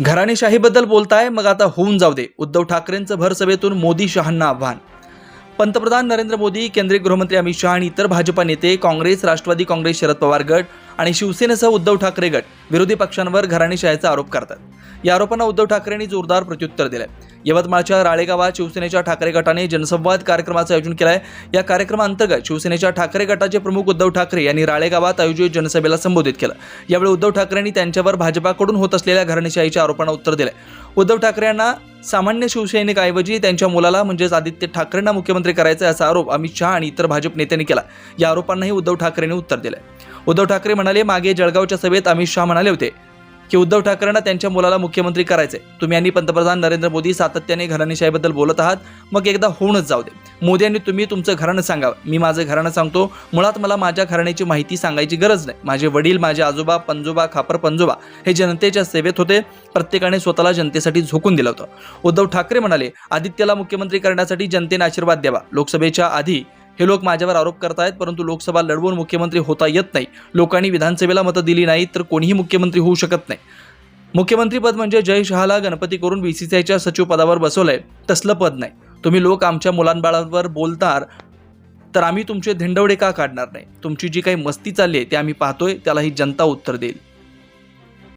घराणेशाहीबद्दल बोलताय मग आता होऊन जाऊ दे. उद्धव ठाकरेंचं भरसभेतून मोदी शहांना आव्हान. पंतप्रधान नरेंद्र मोदी केंद्रीय गृहमंत्री अमित शहा आणि इतर भाजपा नेते काँग्रेस राष्ट्रवादी काँग्रेस शरद पवार गट आणि शिवसेनेसह उद्धव ठाकरे गट विरोधी पक्षांवर घराणेशाहीचा आरोप करतात. या आरोपांना उद्धव ठाकरेंनी जोरदार प्रत्युत्तर दिलंय. यवतमाळच्या राळेगावात शिवसेनेच्या ठाकरे गटाने जनसंवाद कार्यक्रमाचं आयोजन केलं आहे या कार्यक्रमाअंतर्गत शिवसेनेच्या ठाकरे गटाचे प्रमुख उद्धव ठाकरे यांनी राळेगावात आयोजित जनसभेला संबोधित केलं. यावेळी उद्धव ठाकरेंनी त्यांच्यावर भाजपाकडून होत असलेल्या घराणेशाहीच्या आरोपांना उत्तर दिलं उद्धव ठाकरे यांना सामान्य शिवसैनिकाऐवजी त्यांच्या मुलाला म्हणजेच आदित्य ठाकरेंना मुख्यमंत्री करायचा आहे असा आरोप अमित शहा आणि इतर भाजप नेत्यांनी केला. या आरोपांनाही उद्धव ठाकरेंनी उत्तर दिलं उद्धव ठाकरे म्हणाले मागे जळगावच्या सभेत अमित शहा म्हणाले होते की उद्धव ठाकरेंना त्यांच्या मुलाला मुख्यमंत्री करायचे तुम्ही आणि पंतप्रधान नरेंद्र मोदी सातत्याने घराणेशाहीबद्दल बोलत आहात मग एकदा होऊनच जाऊ दे. मोदी यांनी तुम्ही तुमचं घराणं सांगावं. मी माझं घराणं सांगतो. मुळात मला माझ्या घराण्याची माहिती सांगायची गरज नाही. माझे वडील माझे आजोबा पंजोबा खापर पंजोबा हे जनतेच्या सेवेत होते. प्रत्येकाने स्वतःला जनतेसाठी झोकून दिलं होतं. उद्धव ठाकरे म्हणाले आदित्यला मुख्यमंत्री करण्यासाठी जनतेने आशीर्वाद द्यावा. लोकसभेच्या आधी हे लोक माझ्यावर आरोप करतायत परंतु लोकसभा लढवून मुख्यमंत्री होता येत नाही. लोकांनी विधानसभेला मतं दिली नाहीत तर कोणीही मुख्यमंत्री होऊ शकत नाही. मुख्यमंत्रीपद म्हणजे जय शहाला गणपती करून आयच्या सचिव पदावर बसवलंय तसलं पद नाही. तुम्ही लोक आमच्या मुलांबाळांवर बोलतार तर आम्ही तुमचे धिंडवडे का काढणार नाही? तुमची जी काही मस्ती चालली आहे ते आम्ही पाहतोय त्याला ही जनता उत्तर देईल.